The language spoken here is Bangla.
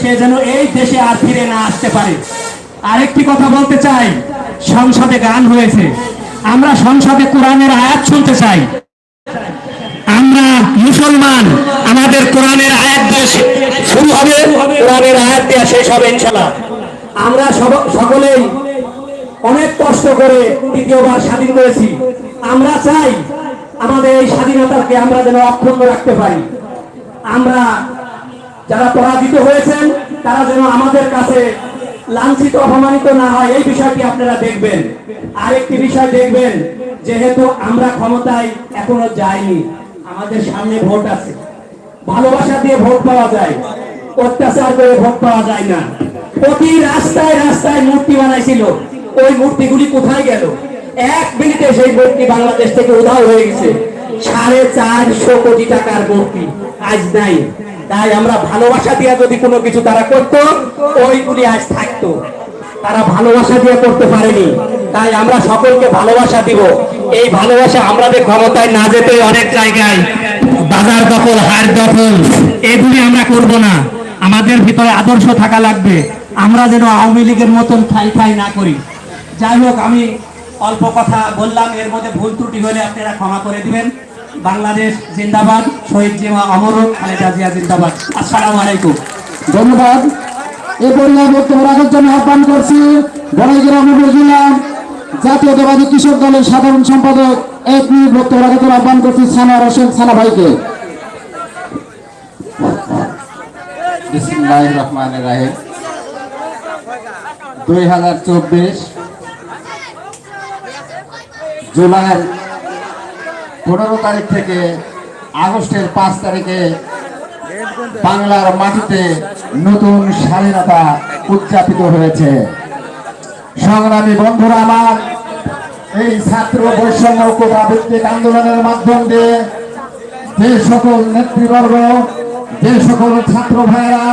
সে যেন এই দেশে আর ফিরে না আসতে পারে। আরেকটি কথা বলতে চাই, সংসদে গান হয়েছে। আমরা সংসদে কোরআনের আয়াত শুনতে চাই। আমরা মুসলমান, আমাদের কোরআনের আয়াত দিয়ে শুরু হবে, কোরআনের আয়াত দিয়ে শেষ হবে ইনশাল্লাহ আমরা সকলেই অনেক কষ্ট করে দ্বিতীয়বার স্বাধীন করেছি আমরা চাই আমাদের এই স্বাধীনতাকে আমরা যেন অক্ষুণ্ণ রাখতে পারি। আমরা যারা পরাজিত হয়েছেন, তারা যেন আমাদের কাছে লাঞ্ছিত, অপমানিত না হয়, এই বিষয়টি আপনারা দেখবেন। আরেকটি বিষয় দেখবেন, যেহেতু আমরা ক্ষমতায় এখনও যাইনি, আমাদের সামনে ভোট আছে। ভালোবাসা দিয়ে ভোট পাওয়া যায়, অত্যাচার করে ভোট পাওয়া যায় না। প্রতি রাস্তায় রাস্তায় মূর্তি বানাইছিল, ওই মূর্তিগুলি কোথায় গেল? এক মিনিটে সেই মূর্তি বাংলাদেশ থেকে উধাও হয়ে গেছে। সাড়ে চারশো কোটি টাকার মূর্তি, আজ নাই। তাই আমরা ভালোবাসা দিয়ে যদি কোনো কিছু তারা করতো ওইগুলি আজ থাকতো। তারা ভালোবাসা দিয়ে করতে পারেনি। তাই আমরা সকলকে ভালোবাসা দিব। এই ভালোবাসা আমাদের ক্ষমতায় না যেতে অনেক জায়গায় বাজার দখল, হার দখল, এগুলি আমরা করব না। আমাদের ভিতরে আদর্শ থাকা লাগবে। আমরা যেন আওয়ামী লীগের মতন খাই খাই না করি। যাই হোক, আমি অল্প কথা বললাম। এর মধ্যে ভুল ত্রুটি হলে আপনারা ক্ষমা করে দিবেন। বাংলাদেশ জিন্দাবাদ শহীদ জিমা অমর খালেদা জিয়া জিন্দাবাদ। আসসালামু আলাইকুম। ধন্যবাদ। এ পর্যায়ে বক্তব্য রাখার জন্য আহ্বান করছি বড়াইগ্রাম উপজেলা জাতীয়তাবাদী কৃষক দলের সাধারণ সম্পাদক। এক মিনিট বক্তব্য রাখার জন্য আহ্বান করছি সানোয়ার হোসেন সানা ভাইকে। বিসমিল্লাহ রহমান রাহিম। দুই হাজার চব্বিশ জুলাইয়ের পনেরো তারিখ থেকে আগস্টের পাঁচ তারিখে বাংলার মাটিতে নতুন স্বাধীনতা উদযাপিত হয়েছে। সংগ্রামী বন্ধুরা আমার, এই ছাত্র বৈষম্য কোটা ভিত্তিক আন্দোলনের মাধ্যম দিয়ে যে সকল নেতৃবর্গ, যে সকল ছাত্র ভাইয়েরা